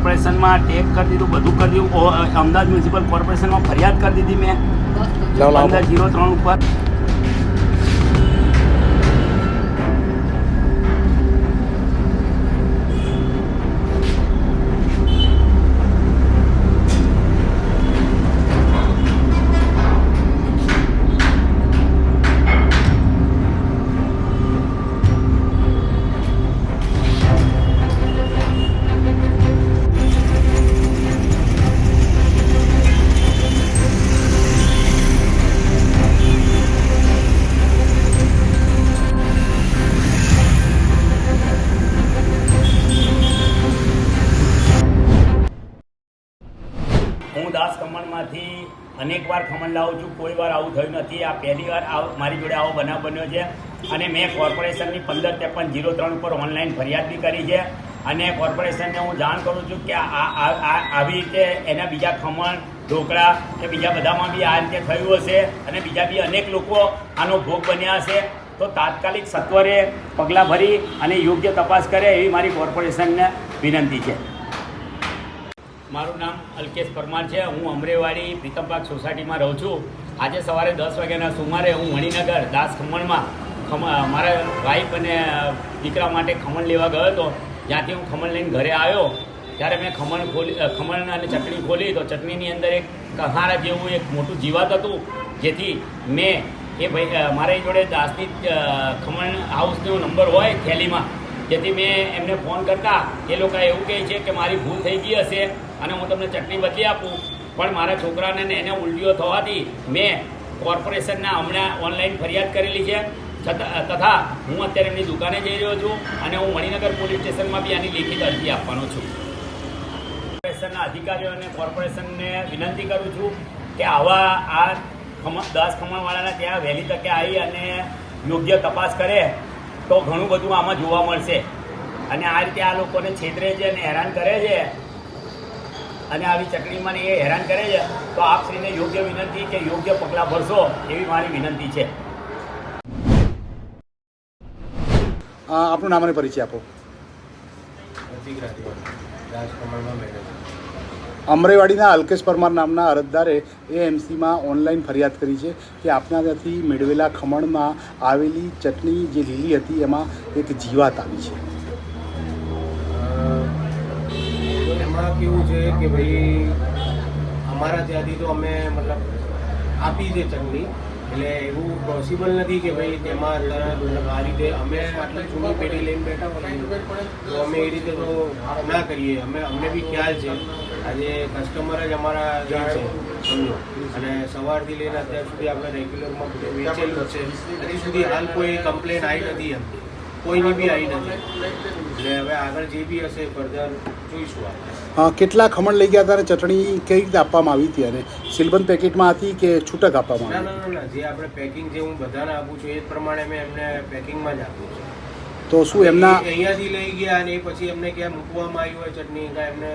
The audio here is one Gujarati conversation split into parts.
કોર્પોરેશનમાં ટેક કરી દીધું બધું કરી દીધું. અમદાવાદ મ્યુનિસિપલ કોર્પોરેશનમાં ફરિયાદ કરી દીધી મેં. પંદર જીરો ત્રણ ઉપર. અનેક વાર ખમણ લાવું છું. કોઈ વાર આવું થયું નથી. આ પહેલી વાર મારી જોડે આવો બનાવ બન્યો છે. અને મેં કોર્પોરેશનની પંદર ત્રેપન જીરો ત્રણ ઉપર ઓનલાઈન ફરિયાદ બી કરી છે. અને કોર્પોરેશનને હું જાણ કરું છું કે આ, આવી રીતે એના બીજા ખમણ, ઢોકળા કે બીજા બધામાં બી આ રીતે થયું હશે અને બીજા બી અનેક લોકો આનો ભોગ બન્યા હશે. તો તાત્કાલિક સત્વરે પગલાં ભરી અને યોગ્ય તપાસ કરે એવી મારી કોર્પોરેશનને વિનંતી છે. મારું નામ અલ્કેશ પરમાર છે. હું અમરેવાડી પ્રીતમ સોસાયટીમાં રહું છું. આજે સવારે દસ વાગ્યાના સુમારે હું મણિનગર દાસ ખમણમાં ખમ મારા વાઈફ અને દીકરા માટે ખમણ લેવા ગયો હતો. જ્યાંથી હું ખમણ લઈને ઘરે આવ્યો. ત્યારે મેં ખમણ ખોલી ખમણ અને ચટણી ખોલી તો ચટણીની અંદર એક કહારા જેવું એક મોટું જીવાત હતું, જેથી મેં એ ભાઈ મારી જોડે દાસની ખમણ હાઉસનો નંબર હોય થેલીમાં. જેથી મેં એમને ફોન કરતા. એ લોકો એવું કહે છે કે મારી ભૂલ થઈ ગઈ હશે. અને હું તમને ચટણી બદલી આપું. પણ મારા છોકરાને એને ઉલટીઓ થવાથી મેં કોર્પોરેશનના હમણાં ઓનલાઈન ફરિયાદ કરેલી છે. તથા હું અત્યારે એમની દુકાને જઈ રહ્યો છું અને હું મણિનગર પોલીસ સ્ટેશનમાં બી આની લેખિત અરજી આપવાનો છું. કોર્પોરેશનના અધિકારીઓ અને કોર્પોરેશનને વિનંતી કરું છું કે આવા આ ખમણ, દસ ખમણવાળાના ત્યાં વહેલી તકે આવી અને યોગ્ય તપાસ કરે તો ઘણું બધું આમાં જોવા મળશે. અને આ રીતે આ લોકોને છેતરે છે અને હેરાન કરે છે. અને આવી ચટણીમાં ને એ હેરાન કરે છે તો આપશ્રીને યોગ્ય વિનંતી કે યોગ્ય પગલાં ભરશો એવી મારી વિનંતી છે. આપનું નામ અને પરિચય આપો. અમરેવાડીના અલ્કેશ પરમાર નામના અરજદારે એએમસીમાં ઓનલાઈન ફરિયાદ કરી છે કે આપના ત્યાંથી મેળવેલા ખમણમાં આવેલી ચટણી જે લીલી હતી એમાં એક જીવાત આવી છે. એમાં કેવું છે કે ભાઈ અમારા ત્યાંથી તો અમે મતલબ આપી છે ચંગલી એટલે એવું પોસિબલ નથી કે ભાઈ તેમાં તરત આ રીતે અમે આટલી જૂની પેઢી લઈને બેઠા હોય તો અમે એ રીતે તો ના કરીએ. અમે, અમને બી ખ્યાલ છે. આજે કસ્ટમર જ અમારા છે, સમજો. અને સવારથી લઈને અત્યાર સુધી આપણે રેગ્યુલરમાં વેચેલું છે. હજી સુધી હાલ કોઈ કમ્પ્લેન આવી નથી એમ. કોઈની બી આવી નથી. એટલે હવે આગળ જે બી હશે ફર્ધર જોઈશું આપણે. કેટલા ખમણ લઈ ગયા હતા અને ચટણી કઈ રીતે આપવામાં આવી હતી અને સિલબંધ પેકેટમાં હતી કે છૂટક આપવામાં આવી? ના જે આપણે પેકિંગ જે હું બધાને આપું છું એ પ્રમાણે મેં એમને પેકિંગમાં જ આપું છું. તો શું એમના અહીંયાથી લઈ ગયા અને પછી એમને ક્યાં મૂકવામાં આવી હોય ચટણી કાં એમને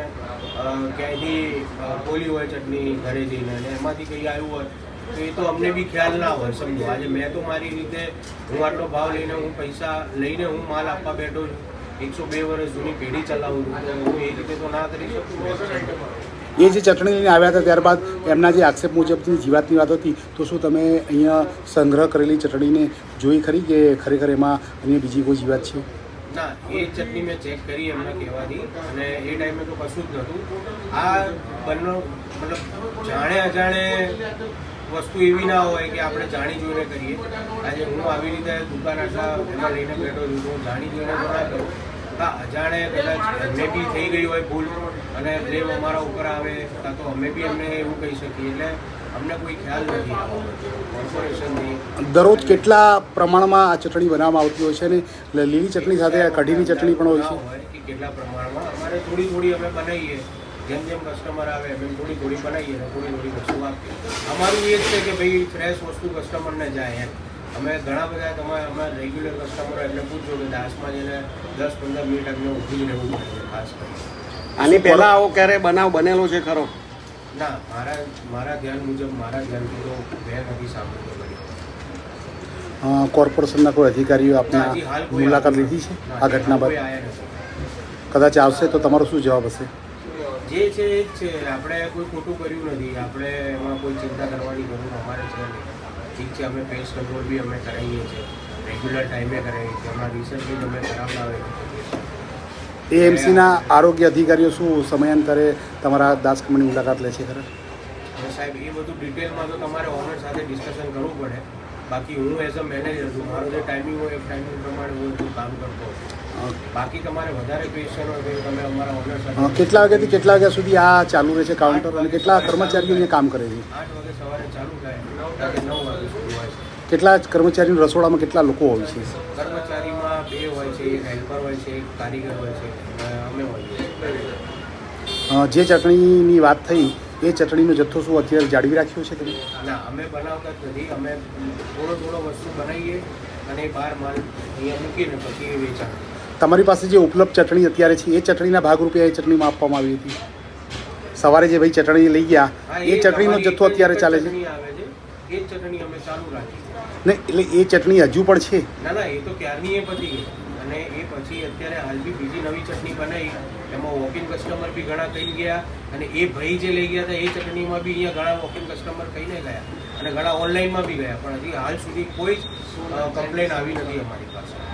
ક્યાંયથી ખોલી હોય ચટણી ઘરે જઈને અને એમાંથી કંઈ આવ્યું હોય તો એ તો અમને બી ખ્યાલ ના હોય સમજો. આજે મેં તો મારી રીતે હું આટલો ભાવ લઈને હું પૈસા લઈને હું માલ આપવા બેઠો છું. એકસો બે વર્ષ જૂની પેઢી ચલાવું હું એ રીતે તો ના કરી શકું. એ જે ચટણી લઈને આવ્યા હતા ત્યારબાદ એમના જે આક્ષેપ મુજબની જીવાતની વાત હતી તો શું તમે અહીંયા સંગ્રહ કરેલી ચટણીને જોઈ ખરી કે ખરેખર એમાં અન્ય બીજી કોઈ જીવાત છે? ના એ ચટણી મેં ચેક કરી એમને કહેવાથી. અને એ ટાઈમે તો કશું જ નહોતું. આ બંને મતલબ જાણે અજાણે વસ્તુ એવી ના હોય કે આપણે જાણી જોઈને કરીએ. આજે હું આવી રીતે દુકાન આટલા લઈને બેઠો છું તો હું જાણી જોઈને કરું. હા અજાણે કદાચ એમને બી થઈ ગઈ હોય ભૂલ અને બ્લેમ અમારા ઉપર આવે કાં તો અમે બી એમને એવું કહી શકીએ. એટલે અમને કોઈ ખ્યાલ નથી. કોર્પોરેશનની દરરોજ કેટલા પ્રમાણમાં આ ચટણી બનાવવામાં આવતી હોય છે અને લીલી ચટણી સાથે આ કઢીની ચટણી પણ હોય છે? કે કેટલા પ્રમાણમાં? અમારે થોડી થોડી અમે બનાવીએ. જેમ જેમ કસ્ટમર આવે એમ એમ થોડી થોડી બનાવીએ અને થોડી થોડી વસ્તુ આપીએ. અમારું એ જ છે કે ભાઈ ફ્રેશ વસ્તુ કસ્ટમરને જાય એમ. અમે ઘણા બધા તમે અમે રેગ્યુલર કસ્ટમર એટલે પૂછજો કે દાસમાં જઈને દસ પંદર મિનિટ અમને ઊભી જ રહેવું પડે છે ખાસ કરીને. આની પહેલાં આવો ક્યારે બનાવ બનેલો છે ખરો? ના મારા મારા ધ્યાન મુજબ મારા ધ્યાનથી તો મેં નથી સાંભળ્યું કોર્પોરેશનના કોઈ અધિકારીઓ આપના મુલાકાત લીધી છે આ ઘટના બાદ? કદાચ આવશે તો તમારો શું જવાબ હશે? જે છે એ જ છે. આપણે કોઈ ખોટું કર્યું નથી. આપણે એમાં કોઈ ચિંતા કરવાની જરૂર અમારે છે નહીં. ઠીક છે અમે પેસ્ટ કંટ્રોલ બી અમે કરાવીએ છીએ. રેગ્યુલર ટાઈમે કરાવીએ છીએ. અમારા રિસર્ચ બી અમે છીએ એએમસીના આરોગ્ય અધિકારીઓ શું સમયાંતરે તમારા દાસ ખમણની મુલાકાત લે છે ખરા? સાહેબ એ બધું ડિટેલમાં તો તમારે ઓનર સાથે ડિસ્કશન કરવું પડે. બાકી હું એઝ અ મેનેજર છું. મારો જે ટાઈમિંગ હોય એ ટાઈમિંગ પ્રમાણે હું એટલું કામ કરતો છું. બાકી તમારે વધારે ક્વેશ્ચન હોય તો તમે અમારા ઓનર સાથે કેટલા વાગ્યાથી કેટલા વાગ્યા સુધી આ ચાલુ રહે છે કાઉન્ટર અને કેટલા કર્મચારીઓ અહીંયા કામ કરે છે? આઠ વાગે સવારે ચાલુ થાય. રાતે નવ વાગે સુધી હોય છે. કેટલા કર્મચારીઓ રસોડામાં કેટલા લોકો હોય છે? કર્મચારીમાં બે હોય છે એક હેલ્પર હોય છે એક કારીગર હોય છે. અમે હોય છે જે ચટણીની વાત થઈ એ ચટણીનો જથ્થો શું અત્યારે જાળવી રાખ્યો છે તમે? ના અમે બનાવતા જ નથી. અમે થોડો થોડો વસ્તુ બનાવીએ અને બહાર માલ અહીંયા મૂકીને પછી વેચાણ. તમારી પાસે જે ઉપલબ્ધ ચટણી અત્યારે છે એ ચટણીના ભાગરૂપે એ ચટણીમાં આપવામાં આવી હતી? સવારે જે ભાઈ ચટણી લઈ ગયા એ ચટણીનો જથ્થો અત્યારે ચાલે છે? એ ચટણી અમે ચાલુ રાખી નહીં એટલે એ ચટણી હજુ પણ છે? ના ના એ તો ક્યારની એ પતી ગઈ અને એ પછી અત્યારે હાલ બી બીજી નવી ચટણી બનાવી. એમાં વોકિંગ કસ્ટમર બી ઘણા કહી ગયા અને એ ભાઈ જે લઈ ગયા હતા એ ચટણીમાં બી અહીંયા ઘણા વોકિંગ કસ્ટમર કહીને ગયા. અને ઘણા ઓનલાઈનમાં બી ગયા, પણ હજી હાલ સુધી કોઈ જ કમ્પ્લેન આવી નથી અમારી પાસે.